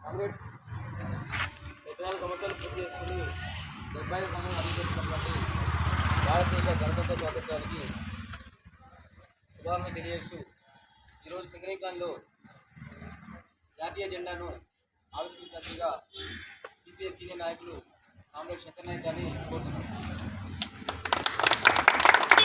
కాంగ్రెస్ నాలుగు సంవత్సరాలు పూర్తి చేసుకుని డెబ్బై ఐదు సంవత్సరాలు అందిస్తున్నటువంటి భారతదేశ గణతంత్ర స్వాతంత్రానికి శుభాకాంక్షలు తెలియజేస్తూ ఈరోజు సింగరేఖాన్లో జాతీయ జెండాను ఆవిష్కరించినట్టుగా సిపిఎస్ సీనియర్ నాయకులు కామ్రేడ్ శంకర్ నాయక్ గారిని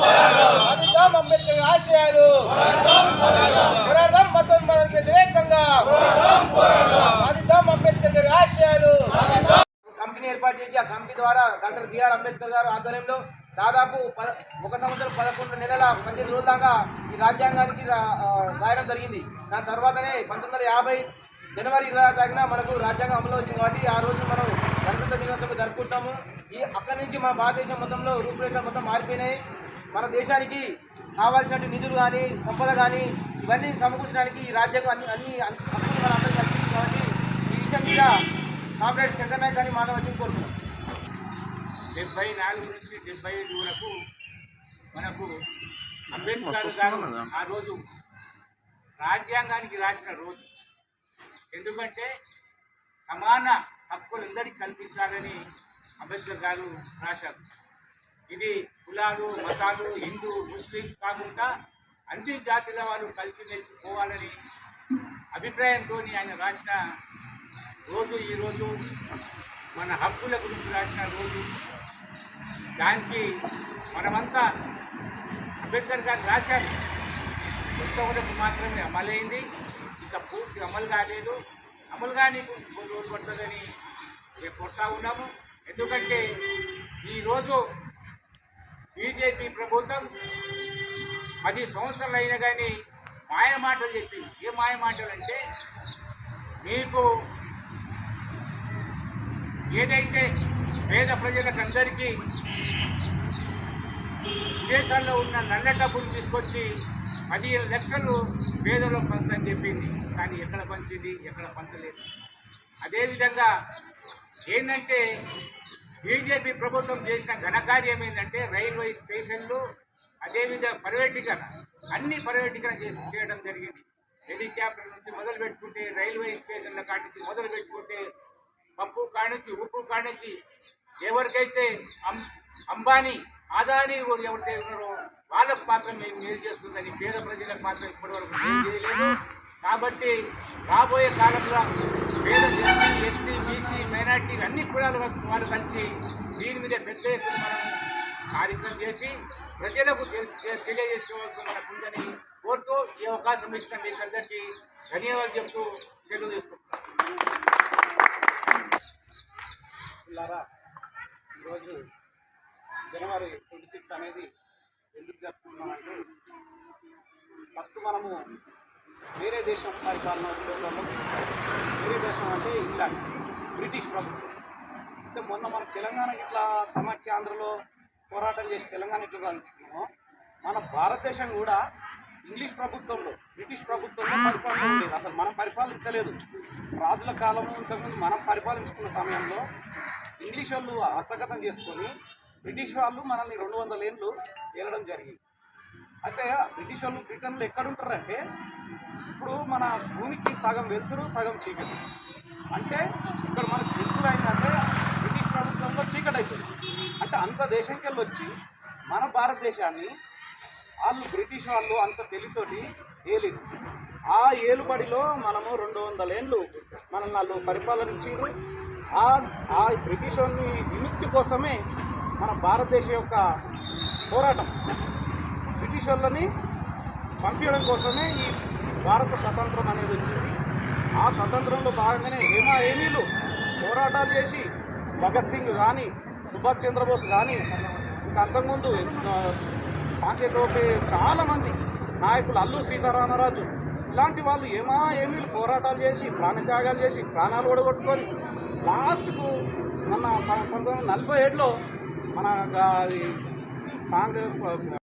ఆశయాల కొరకు అంబేద్కర్ ఆశయాలు. పోరాడదాం మతోన్మాదానికి వ్యతిరేకంగా. సాధిద్దాం అంబేద్కర్ గారి ఆశయాలు. కంపెనీ ఏర్పాటు చేసి ఆ కంపెనీ ద్వారా డాక్టర్ బిఆర్ అంబేద్కర్ గారు ఆధ్వర్యంలో దాదాపు పద ఒక సంవత్సరం పదకొండు నెలల పద్దెనిమిది రోజుల దాకా ఈ రాజ్యాంగానికి రాయడం జరిగింది. దాని తర్వాతనే పంతొమ్మిది యాభై జనవరి ఇరవై ఆరు తారీఖున మనకు రాజ్యాంగం అమలు వచ్చింది కాబట్టి ఆ రోజు మనం గణతంత్ర దినోత్సవం జరుపుకుంటాము. ఈ అక్కడి నుంచి మన భారతదేశం మొత్తంలో రూపురేఖలు మొత్తం మారిపోయినాయి. మన దేశానికి కావాల్సినటువంటి నిధులు కానీ సంపద కానీ ఇవన్నీ సమకూర్చడానికి ఈ రాజ్యాంగం అన్ని అన్ని హక్కులు మన కల్పిస్తుంది కాబట్టి ఈ విషయం మీద కామ్రేడ్ శంకర్ నాయక్ గారిని మాట్లాడవలసింది కోరుతున్నాం డెబ్బై నాలుగు నుంచి డెబ్బై ఐదు వరకు మనకు అంబేద్కర్ గారు ఆ రోజు రాజ్యాంగానికి రాసిన రోజు. ఎందుకంటే సమాన హక్కులందరికీ కల్పించాలని అంబేద్కర్ గారు రాశారు. ఇది కులాలు మతాలు హిందూ ముస్లిం కాకుండా అన్ని జాతుల వాళ్ళు కలిసి పోవాలని అభిప్రాయంతో ఆయన రాసిన రోజు ఈరోజు మన హక్కుల గురించి రాసిన రోజు. దానికి మనమంతా అంబేద్కర్ గారు రాశారు. కొంతవరకు మాత్రమే అమలైంది. ఇంకా పూర్తి అమలు కాలేదు. అమలు కానీ కొన్ని రోజులు పడుతుందని మేము కొడతా ఉన్నాము. ఎందుకంటే ఈరోజు బీజేపీ ప్రభుత్వం పది సంవత్సరాలు అయినా కానీ మాయ మాటలు చెప్పింది ఏ మాయ మాటలు అంటే మీకు ఏదైతే పేద ప్రజలకు అందరికీ విదేశాల్లో ఉన్న నల్ల డబ్బులు తీసుకొచ్చి పదిహేను లక్షలు పేదలో పంచని చెప్పింది. కానీ ఎక్కడ పంచింది? ఎక్కడ పంచలేదు. అదేవిధంగా ఏంటంటే బీజేపీ ప్రభుత్వం చేసిన ఘనకార్యం ఏంటంటే రైల్వే స్టేషన్లు అదేవిధంగా ప్రైవేటీకరణ అన్ని ప్రైవేటీకరణ చేసి చేయడం జరిగింది. హెలికాప్టర్ నుంచి మొదలు పెట్టుకుంటే రైల్వే స్టేషన్ల కాడి నుంచి మొదలు పెట్టుకుంటే పప్పు కానించి ఉప్పు కానించి ఎవరికైతే అం- అంబానీ ఆదాని కూడా ఎవరైతే ఉన్నారో వాళ్ళకు మాత్రం మేము మేలు చేస్తుందని పేద ప్రజలకు మాత్రం ఇప్పటివరకు మేలు చేయలేదు. కాబట్టి రాబోయే కాలంలో పేద ఎస్సీ ఎస్టీ బీసీ మైనార్టీ అన్ని కులాల వాళ్ళు కలిసి దీని మీద పెద్ద ఎత్తున మనం కార్యక్రమం చేసి ప్రజలకు తెలియజేసుకోవాల్సిన మనకు ఉందని కోరుతూ ఈ అవకాశం ఇచ్చిన మీకు అందరికీ ధన్యవాదాలు చెప్తూ సెలవు తీసుకుంటున్నాను. ఈరోజు జనవరి ట్వంటీ సిక్స్ అనేది ఎందుకు జరుపుకుంటున్నామంటే ఫస్ట్ మనము వేరే దేశం పరిపాలన వేరే దేశం అంటే ఇంగ్లాండ్ బ్రిటిష్ ప్రభుత్వం. అంటే మొన్న మన తెలంగాణ ఇట్లా సమాఖ్య ఆంధ్రలో పోరాటం చేసి తెలంగాణ ఇట్లా సాధించుకున్నామో మన భారతదేశం కూడా ఇంగ్లీష్ ప్రభుత్వంలో బ్రిటిష్ ప్రభుత్వంలో పరిపాలన ఉండేది. అసలు మనం పరిపాలించలేదు. రాజుల కాలం ఇంతకుముందు మనం పరిపాలించుకున్న సమయంలో ఇంగ్లీష్ వాళ్ళు హస్తగతం చేసుకొని బ్రిటిష్ వాళ్ళు మనల్ని రెండు వందల ఏళ్ళు ఏలడం జరిగింది. అయితే బ్రిటిష్ వాళ్ళు బ్రిటన్లో ఎక్కడ ఉంటారంటే ఇప్పుడు మన భూమికి సగం వెళ్తురు సగం చీకటి. అంటే ఇక్కడ మనకు వెళ్తురు అయిందంటే బ్రిటిష్ ప్రభుత్వంలో చీకటి అవుతుంది అంటే అంత దేశంకి వెళ్ళి వచ్చి మన భారతదేశాన్ని వాళ్ళు బ్రిటిష్ వాళ్ళు అంత తెలివితోటి ఏలిరు. ఆ ఏలుబడిలో మనము రెండు వందల ఏళ్ళు మనల్ని వాళ్ళు పరిపాలన ఆ బ్రిటిష్ వాళ్ళని విముక్తి కోసమే మన భారతదేశం యొక్క పోరాటం. బ్రిటిష్ వాళ్ళని పంపించడం కోసమే ఈ భారత స్వతంత్రం అనేది వచ్చింది. ఆ స్వతంత్రంలో భాగంగానే హేమా ఏమీలు పోరాటాలు చేసి భగత్ సింగ్ కానీ సుభాష్ చంద్రబోస్ కానీ ఇంకా అంతకుముందు ఆ, చాలామంది నాయకులు అల్లూరు సీతారామరాజు ఇలాంటి వాళ్ళు ఏమా ఏమీలు పోరాటాలు చేసి ప్రాణత్యాగాలు చేసి ప్రాణాలు ఓడగొట్టుకొని లాస్ట్కు మన పంతొమ్మిది వందల నలభై ఏడులో మన కాంగ్రెస్